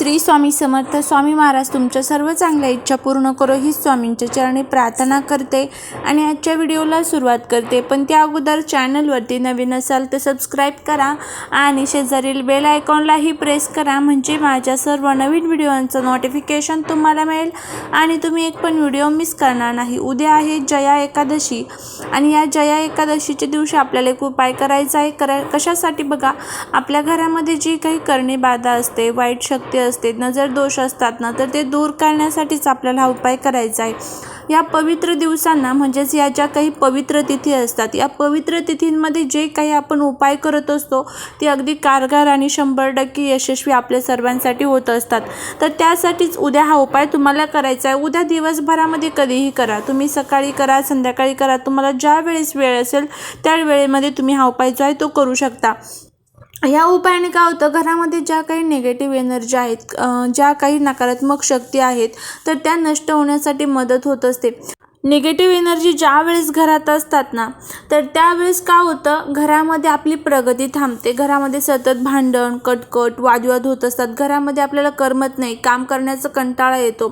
श्री स्वामी समर्थ स्वामी महाराज तुमच्या सर्व चांगल्या इच्छा पूर्ण करो ही स्वामींच्या चरणी प्रार्थना करते आणि आजच्या व्हिडिओला सुरुवात करते. पण त्या अगोदर चॅनलवरती नवीन असाल तर सबस्क्राईब करा आणि शेजारील बेल आयकॉनलाही प्रेस करा म्हणजे माझ्या सर्व नवीन व्हिडिओंचं नोटिफिकेशन तुम्हाला मिळेल आणि तुम्ही एक पण व्हिडिओ मिस करणार नाही. उद्या आहे जया एकादशी आणि या जया एकादशीच्या दिवशी आपल्याला एक उपाय करायचा आहे करा कशासाठी बघा. आपल्या घरामध्ये जी काही करणी बाधा असते वाईट शक्ती असते नजर दोष असतात ना तर ते दूर करण्यासाठीच आपल्याला हा उपाय करायचा आहे. या पवित्र दिवसांना म्हणजेच या ज्या काही पवित्र तिथी असतात. या पवित्र तिथींमध्ये जे काही आपण उपाय करत असतो ते अगदी कारगर आणि शंभर टक्के यशस्वी आपल्या सर्वांसाठी होत असतात. तर त्यासाठीच उद्या हा उपाय तुम्हाला करायचा आहे. उद्या दिवसभरामध्ये कधीही करा. तुम्ही सकाळी करा संध्याकाळी करा. तुम्हाला ज्या वेळेस वेळ असेल त्या वेळेमध्ये तुम्ही हा उपाय जो आहे तो करू शकता. या उपायाने काय होतं घरामध्ये ज्या काही निगेटिव्ह एनर्जी आहेत ज्या काही नकारात्मक शक्ती आहेत तर त्या नष्ट होण्यासाठी मदत होत असते. निगेटिव्ह एनर्जी ज्या वेळेस घरात असतात ना तर त्यावेळेस काय होतं? घरामध्ये आपली प्रगती थांबते. घरामध्ये सतत भांडण कटकट वादविवाद होत असतात. घरामध्ये आपल्याला करमत नाही. काम करण्याचा कंटाळा येतो.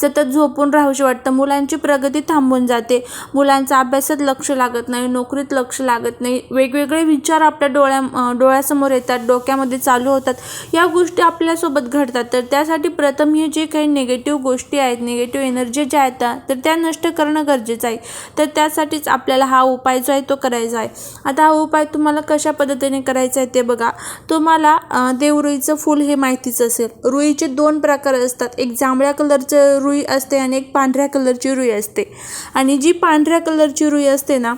सतत झोपून राहूशी वाटतं. मुलांची प्रगती थांबून जाते. मुलांचा अभ्यासात लक्ष लागत नाही. नोकरीत लक्ष लागत नाही. वेगवेगळे विचार आपल्या डोळ्या डोळ्यासमोर येतात. डोक्यामध्ये चालू होतात. या गोष्टी आपल्यासोबत घडतात. तर त्यासाठी प्रथम हे जे काही निगेटिव्ह गोष्टी आहेत निगेटिव्ह एनर्जी ज्या आहेत तर त्या नष्ट करणं गरजेचं आहे. तर त्यासाठीच आपल्याला हा उपाय जो आहे तो करायचा आहे. आता हा उपाय तुम्हाला कशा पद्धतीने करायचा आहे ते बघा. तुम्हाला देवरुईचं फूल हे माहितीच असेल. रुईचे दोन प्रकार असतात. एक जांभळ्या कलरचं रुई असते आणि एक पांढऱ्या कलरची रुई असते. आणि जी पांढऱ्या कलरची रुई असते ना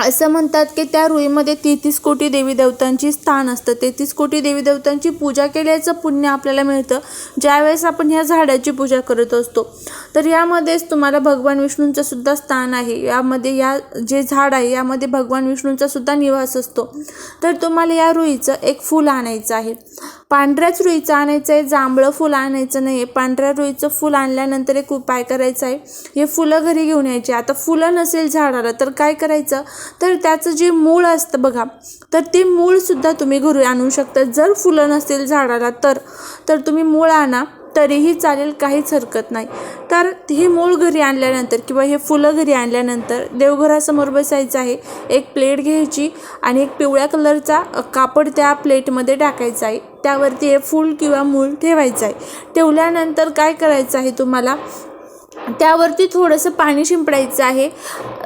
असं म्हणतात की त्या रुईमध्ये तेहतीस कोटी देवी देवतांची स्थान असतं. तेहतीस कोटी देवी देवतांची पूजा केल्याचं पुण्य आपल्याला मिळतं. ज्यावेळेस आपण ह्या झाडाची पूजा करत असतो. तर यामध्येच तुम्हाला भगवान विष्णूंचं सुद्धा स्थान आहे. यामध्ये या जे झाड आहे यामध्ये भगवान विष्णूंचा सुद्धा निवास असतो. तर तुम्हाला या रुईचं एक फूल आणायचं आहे. पांढऱ्याच रुईचं आणायचं आहे जांभळं फुलं आणायचं नाही आहे पांढऱ्या रुईचं फुल आणल्यानंतर एक उपाय करायचा आहे. हे फुलं घरी घेऊन यायची. आता फुलं नसेल झाडाला तर काय करायचं? तर त्याचं जे मूळ असतं बघा तर ते मूळसुद्धा तुम्ही घरी आणू शकता. जर फुलं नसतील झाडाला तर तर तुम्ही मूळ आणा. तरीही चालेल काहीच हरकत नाही. तर हे मूळ घरी आणल्यानंतर किंवा हे फुलं घरी आणल्यानंतर देवघरासमोर बसायचं आहे. एक प्लेट घ्यायची आणि एक पिवळ्या कलरचा कापड त्या प्लेटमध्ये टाकायचा आहे. त्यावरती हे फूल किंवा मूळ ठेवायचं आहे. ठेवल्यानंतर काय करायचं आहे तुम्हाला? त्यावरती थोडंसं पाणी शिंपडायचं आहे.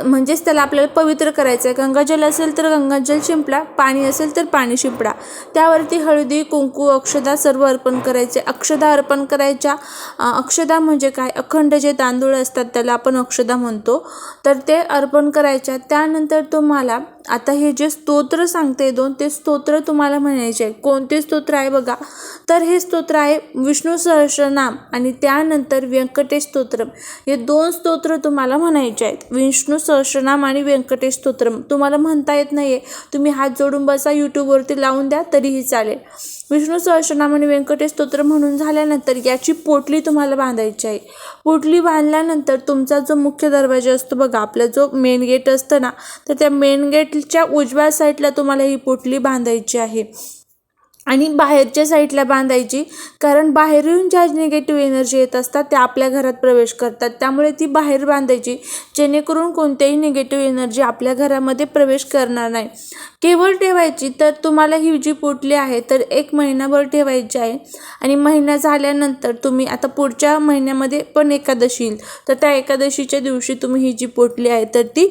म्हणजेच त्याला आपल्याला पवित्र करायचं आहे. गंगाजल असेल तर गंगाजल शिंपडा पाणी असेल तर पाणी शिंपडा. त्यावरती हळदी कुंकू अक्षदा सर्व अर्पण करायचे. अक्षदा अर्पण करायच्या. अक्षदा म्हणजे काय? अखंड जे तांदूळ असतात त्याला आपण अक्षदा म्हणतो. तर ते अर्पण करायच्या. त्यानंतर तुम्हाला आता हे जे स्तोत्र सांगते दोन ते स्तोत्र तुम्हाला म्हणायचे आहे कोणते स्तोत्र आहे बघा? तर हे स्तोत्र आहे विष्णू सहस्रनाम आणि त्यानंतर व्यंकटेश स्तोत्रम हे दोन स्तोत्र तुम्हाला म्हणायचे आहेत. विष्णू सहस्रनाम आणि व्यंकटेश स्तोत्रम तुम्हाला म्हणता येत नाही आहे तुम्ही हात जोडून बसा यूट्यूबवरती लावून द्या तरीही चालेल. विष्णू सहस्रनाम आणि व्यंकटेश स्तोत्र म्हणून झाल्यानंतर याची पोटली तुम्हाला बांधायची आहे. पोटली बांधल्यानंतर तुमचा जो मुख्य दरवाजा असतो बघा आपला जो मेन गेट असतं ना तर त्या मेन गेट गेटच्या उजव्या साईडला तुम्हाला ही पोटली बांधायची आहे. आणि बाहेरच्या साईडला बांधायची कारण बाहेरून ज्या निगेटिव्ह एनर्जी येत असतात त्या आपल्या घरात प्रवेश करतात. त्यामुळे ती बाहेर बांधायची जेणेकरून कोणत्याही निगेटिव्ह एनर्जी आपल्या घरामध्ये प्रवेश करणार नाही. केवळ ठेवायची तर तुम्हाला ही जी पोटली आहे तर एक महिनाभर ठेवायची आहे. आणि महिना झाल्यानंतर तुम्ही आता पुढच्या महिन्यामध्ये पण एकादशी येईल तर त्या एकादशीच्या दिवशी तुम्ही ही जी पोटली आहे तर ती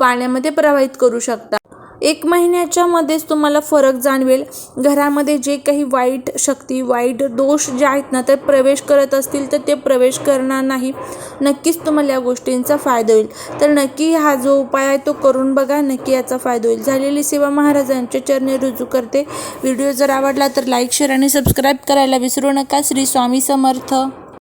पाण्यामध्ये प्रवाहित करू शकता. एक महिन्याच्या मध्येच तुम्हाला फरक जाणवेल. घरामध्ये जे काही वाईट शक्ती वाईट दोष जे आहेत ना तर प्रवेश करत असतील तर ते प्रवेश करणार नाही. नक्कीच तुम्हाला या गोष्टींचा फायदा होईल. तर नक्की हा जो उपाय आहे तो करून बघा नक्की याचा फायदा होईल. झालेली सेवा महाराजांच्या चरणी रुजू करते. व्हिडिओ जर आवडला तर लाईक शेअर आणि सबस्क्राईब करायला विसरू नका. श्री स्वामी समर्थ.